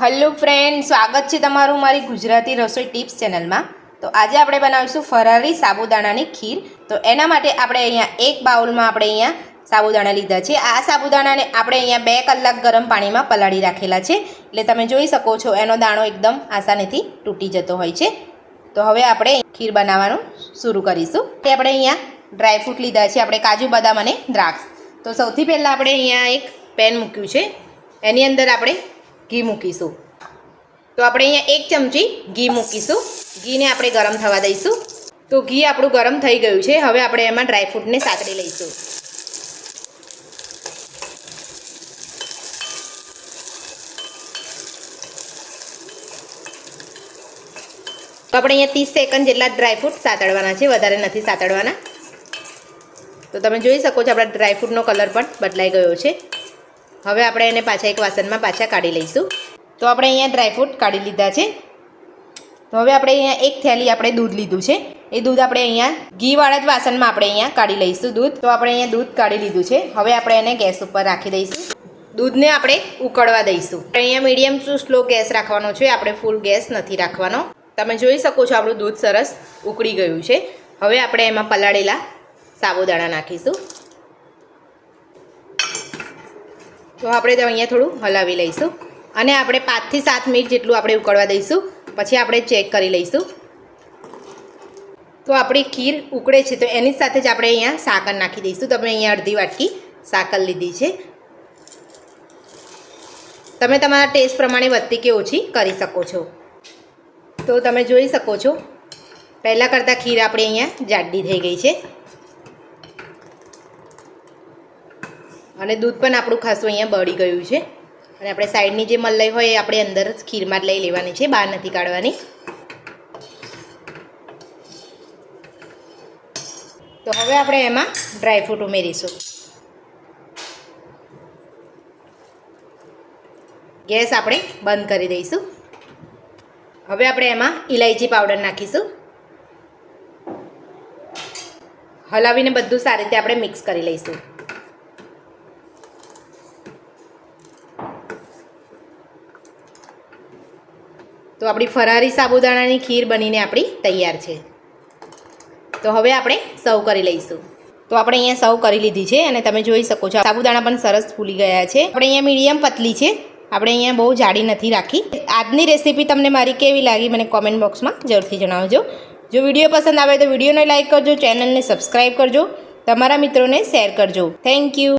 Hello friend, સ્વાગત છે તમારું મારી ગુજરાતી રસોઈ ટિપ્સ ચેનલમાં. તો આજે આપણે બનાવીશું ફરારી સાબુદાણાની ખીર. તો એના માટે આપણે અહીંયા એક બાઉલમાં આપણે અહીંયા સાબુદાણા લીધા છે. આ સાબુદાણાને આપણે અહીંયા બે કલાક ગરમ પાણીમાં પલાળી રાખેલા છે. એટલે તમે જોઈ શકો છો, એનો દાણો એકદમ આસાનીથી તૂટી જતો હોય છે. તો હવે આપણે ખીર બનાવવાનું શરૂ કરીશું. તે આપણે અહીંયા ડ્રાયફ્રૂટ લીધા છે. આપણે કાજુ, બદામ અને દ્રાક્ષ. તો સૌથી પહેલાં આપણે અહીંયા એક પેન મૂક્યું છે. એની અંદર આપણે ઘી મૂકીશું. તો આપણે અહીંયા એક ચમચી ઘી મૂકીશું. ઘીને આપણે ગરમ થવા દઈશું. તો ઘી આપણું ગરમ થઈ ગયું છે. હવે આપણે એમાં ડ્રાયફ્રૂટને સાતળી લઈશું. તો આપણે અહીંયા ત્રીસ સેકન્ડ જેટલા ડ્રાયફ્રૂટ સાતડવાના છે. વધારે નથી સાતડવાના. તો તમે જોઈ શકો છો, આપણા ડ્રાયફ્રૂટનો કલર પણ બદલાઈ ગયો છે. હવે આપણે એને પાછા એક વાસણમાં પાછા કાઢી લઈશું. તો આપણે અહીંયા ડ્રાયફ્રૂટ કાઢી લીધા છે. તો હવે આપણે અહીંયા એક થેલી આપણે દૂધ લીધું છે. એ દૂધ આપણે અહીંયા ઘીવાળા જ વાસણમાં આપણે અહીંયા કાઢી લઈશું દૂધ. તો આપણે અહીંયા દૂધ કાઢી લીધું છે. હવે આપણે એને ગેસ ઉપર રાખી દઈશું. દૂધને આપણે ઉકળવા દઈશું. અહીંયા મીડિયમ ટુ સ્લો ગેસ રાખવાનો છે. આપણે ફૂલ ગેસ નથી રાખવાનો. તમે જોઈ શકો છો આપણું દૂધ સરસ ઉકળી ગયું છે. હવે આપણે એમાં પલાળેલા સાબુદાણા નાખીશું. તો આપણે અહીંયા થોડું હલાવી લઈશું. અને આપણે પાંચથી સાત મિનિટ જેટલું આપણે ઉકળવા દઈશું. પછી આપણે ચેક કરી લઈશું. તો આપણી ખીર ઉકળે છે, તો એની સાથે જ આપણે અહીંયા સાકર નાખી દઈશું. તમે અહીંયા અડધી વાટકી સાકર લીધી છે. તમે તમારા ટેસ્ટ પ્રમાણે વધતી કે ઓછી કરી શકો છો. તો તમે જોઈ શકો છો, પહેલાં કરતાં ખીર આપણે અહીંયા જાડી થઈ ગઈ છે. અને દૂધ પણ આપણું ખાસું અહીંયા બળી ગયું છે. અને આપણે સાઈડની જે મલાઈ હોય એ આપણે અંદર ખીરમાં લઈ લેવાની છે, બહાર નથી કાઢવાની. તો હવે આપણે એમાં ડ્રાયફ્રૂટ ઉમેરીશું. ગેસ આપણે બંધ કરી દઈશું. હવે આપણે એમાં ઇલાયચી પાવડર નાખીશું. હલાવીને બધું સારી રીતે આપણે મિક્સ કરી લઈશું. તો આપણી ફરારી સાબુદાણાની ખીર બનીને આપણી તૈયાર છે. તો હવે આપણે સર્વ કરી લઈશું. તો આપણે અહીંયા સર્વ કરી લીધી છે અને તમે જોઈ શકો છો સાબુદાણા પણ સરસ ફૂલી ગયા છે. આપણે અહીંયા મીડિયમ પતલી છે. આપણે અહીંયા બહુ જાડી નથી રાખી. આજની રેસીપી તમને મારી કેવી લાગી મને કોમેન્ટ બોક્સમાં જરૂરથી જણાવજો. જો વીડિયો પસંદ આવે તો વિડીયોને લાઇક કરજો, ચેનલને સબસ્ક્રાઈબ કરજો. તમારા મિત્રોને શેર કરજો. Thank you.